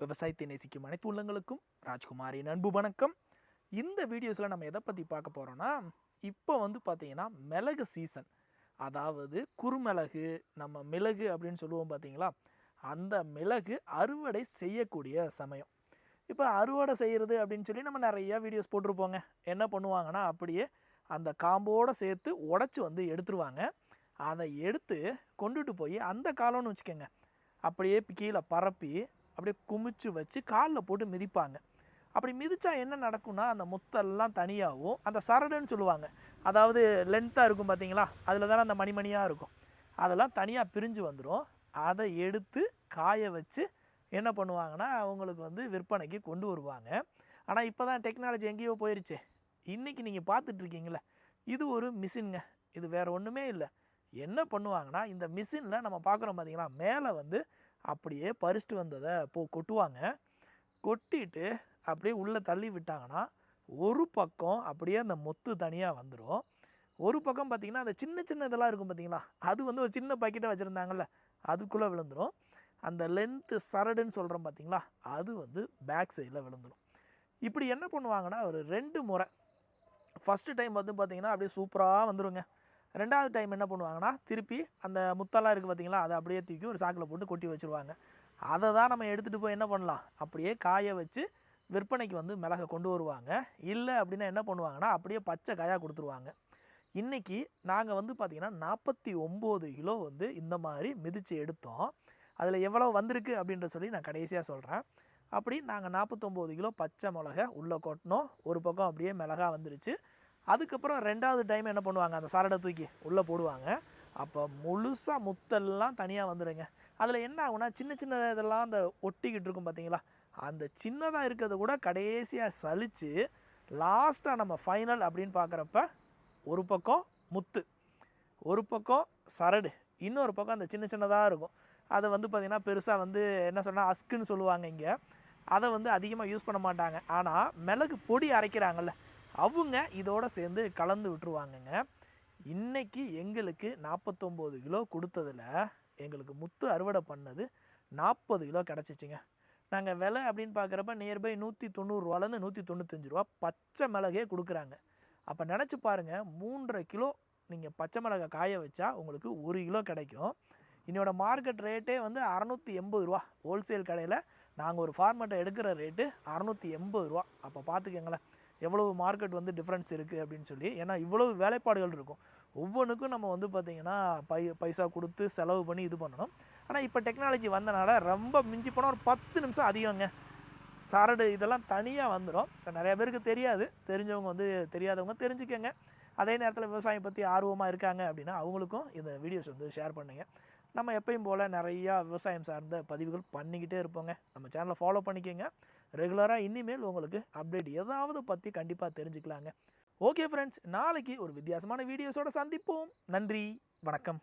விவசாயத்தை நேசிக்கும் அனைத்து உள்ளங்களுக்கும் ராஜ்குமாரின் அன்பு வணக்கம். இந்த வீடியோஸில் நம்ம எதை பற்றி பார்க்க போகிறோன்னா இப்போ வந்து பார்த்திங்கன்னா மிளகு சீசன் அதாவது குறுமிளகு நம்ம மிளகு அப்படின்னு சொல்லுவோம் பார்த்தீங்களா அந்த மிளகு அறுவடை செய்யக்கூடிய சமயம். இப்போ அறுவடை செய்கிறது அப்படின்னு சொல்லி நம்ம நிறைய வீடியோஸ் போட்டிருப்போங்க. என்ன பண்ணுவாங்கன்னா அப்படியே அந்த காம்போடு சேர்த்து உடச்சி வந்து எடுத்துருவாங்க. அதை எடுத்து கொண்டுட்டு போய் அந்த காலம்னு வச்சுக்கோங்க. அப்படியே கீழே பரப்பி அப்படியே குமிச்சு வச்சு காலில் போட்டு மிதிப்பாங்க. அப்படி மிதித்தா என்ன நடக்கும்னா அந்த முத்தெல்லாம் தனியாகவும் அந்த சரடுன்னு சொல்லுவாங்க. அதாவது லென்த்தாக இருக்கும் பார்த்தீங்களா அதில் தானே அந்த மணிமணியாக இருக்கும். அதெல்லாம் தனியாக பிரிஞ்சு வந்துடும் அதை எடுத்து காய வச்சு என்ன பண்ணுவாங்கன்னா அவங்களுக்கு வந்து விற்பனைக்கு கொண்டு வருவாங்க. ஆனால் இப்போ தான் டெக்னாலஜி எங்கேயோ போயிடுச்சு இன்றைக்கி நீங்கள் பார்த்துட்ருக்கீங்களே இது ஒரு மிஷின்ங்க இது வேறு ஒன்றுமே இல்லை. என்ன பண்ணுவாங்கன்னா இந்த மிஷினில் நம்ம பார்க்குறோம் பார்த்திங்கன்னா மேலே வந்து அப்படியே பறிச்சுட்டு வந்ததை போ கொட்டுவாங்க. கொட்டிட்டு அப்படியே உள்ளே தள்ளி விட்டாங்கன்னா ஒரு பக்கம் அப்படியே அந்த மொத்து தனியாக வந்துடும் ஒரு பக்கம் பார்த்திங்கன்னா அந்த சின்ன சின்ன இதெல்லாம் இருக்கும் பார்த்தீங்களா அது வந்து ஒரு சின்ன பாக்கெட்டை வச்சுருந்தாங்கல்ல அதுக்குள்ளே விழுந்துடும் அந்த லென்த்து சரடுன்னு சொல்கிறோம் பார்த்தீங்களா அது வந்து பேக் சைடில் விழுந்துடும் இப்படி என்ன பண்ணுவாங்கன்னா ஒரு ரெண்டு முறை. ஃபஸ்ட்டு டைம் வந்து பார்த்திங்கன்னா அப்படியே சூப்பராக வந்துருங்க. ரெண்டாவது டைம் என்ன பண்ணுவாங்கன்னா திருப்பி அந்த முத்தெல்லாம் இருக்குது பார்த்தீங்களா அதை அப்படியே தூக்கி ஒரு சாக்கில் போட்டு கொட்டி வச்சுருவாங்க. அதை தான் நம்ம எடுத்துகிட்டு போய் என்ன பண்ணலாம்? அப்படியே காய வச்சு விற்பனைக்கு வந்து மிளகை கொண்டு வருவாங்க. இல்லை அப்படின்னா என்ன பண்ணுவாங்கன்னா அப்படியே பச்சை காயாக கொடுத்துருவாங்க. இன்றைக்கி நாங்கள் வந்து பார்த்திங்கன்னா நாற்பத்தி ஒம்பது கிலோ வந்து இந்த மாதிரி மிதித்து எடுத்தோம். அதில் எவ்வளோ வந்திருக்கு அப்படின்ற சொல்லி நான் கடைசியாக சொல்கிறேன் அப்படி நாங்கள் நாற்பத்தொம்போது கிலோ பச்சை மிளகை உள்ளே கொட்டினோம். ஒரு பக்கம் அப்படியே மிளகா வந்துருச்சு. அதுக்கப்புறம் ரெண்டாவது டைம் என்ன பண்ணுவாங்க? அந்த சரடை தூக்கி உள்ளே போடுவாங்க. அப்போ முழுசாக முத்தெல்லாம் தனியாக வந்துடுங்க அதில் என்ன ஆகுனா சின்ன சின்ன இதெல்லாம் அந்த ஒட்டிக்கிட்டு இருக்கும் பார்த்தீங்களா அந்த சின்னதாக இருக்கிறத கூட கடைசியாக சலித்து லாஸ்ட்டாக நம்ம ஃபைனல் அப்படின்னு பார்க்குறப்ப ஒரு பக்கம் முத்து ஒரு பக்கம் சரடு இன்னொரு பக்கம் அந்த சின்ன சின்னதாக இருக்கும். அதை வந்து பார்த்திங்கன்னா பெருசாக வந்து என்ன சொன்னால் அஸ்க்குன்னு சொல்லுவாங்க இங்கே. அதை வந்து அதிகமாக யூஸ் பண்ண மாட்டாங்க. ஆனால் மிளகு பொடி அரைக்கிறாங்கல்ல அவங்க இதோட சேர்ந்து கலந்து விட்டுருவாங்கங்க. இன்னைக்கு எங்களுக்கு நாற்பத்தொம்போது கிலோ கொடுத்ததில் எங்களுக்கு முத்து அறுவடை பண்ணது நாற்பது கிலோ கிடச்சிச்சிங்க. நாங்கள் விலை அப்படின்னு பார்க்குறப்ப நியர்பை நூற்றி தொண்ணூறுரூவாலேருந்து நூற்றி தொண்ணூத்தஞ்சு ரூபா பச்சை மிளகே கொடுக்குறாங்க. அப்போ நினச்சி பாருங்கள் மூன்றரை கிலோ நீங்கள் பச்சை மிளகா காய வச்சா உங்களுக்கு ஒரு கிலோ கிடைக்கும். என்னோட மார்க்கெட் ரேட்டே வந்து அறநூற்றி எண்பது ரூபா ஹோல்சேல் கடையில் நாங்கள் ஒரு ஃபார்மெட்டை எடுக்கிற ரேட்டு அறநூற்றி எண்பது ரூபா அப்போ பார்த்துக்கங்களேன். எவ்வளவு மார்க்கெட் வந்து டிஃப்ரென்ஸ் இருக்குது அப்படின்னு சொல்லி. ஏன்னா இவ்வளவு வேலைப்பாடுகள் இருக்கும். ஒவ்வொன்றுக்கும் நம்ம வந்து பார்த்திங்கன்னா பை பைசா கொடுத்து செலவு பண்ணி இது பண்ணணும். ஆனால் இப்போ டெக்னாலஜி வந்தனால ரொம்ப மிஞ்சி போனால் ஒரு பத்து நிமிஷம் அதிகங்க. சரடு இதெல்லாம் தனியாக வந்துடும் ஸோ நிறைய பேருக்கு தெரியாது. தெரிஞ்சவங்க வந்து தெரியாதவங்க தெரிஞ்சுக்கங்க. அதே நேரத்தில் விவசாயம் பற்றி ஆர்வமாக இருக்காங்க அப்படின்னா அவங்களுக்கும் இந்த வீடியோஸ் வந்து ஷேர் பண்ணுங்கள் நம்ம எப்பயும் போல் நிறையா விவசாயம் சார்ந்த பதிவுகள் பண்ணிக்கிட்டே இருப்போங்க. நம்ம சேனலை ஃபாலோ பண்ணிக்கோங்க. ரெகுலராக இனிமேல் உங்களுக்கு அப்டேட் ஏதாவது பற்றி கண்டிப்பாக தெரிஞ்சுக்கலாங்க. ஓகே ஃப்ரெண்ட்ஸ் நாளைக்கு ஒரு வித்தியாசமான வீடியோஸோட சந்திப்போம். நன்றி வணக்கம்.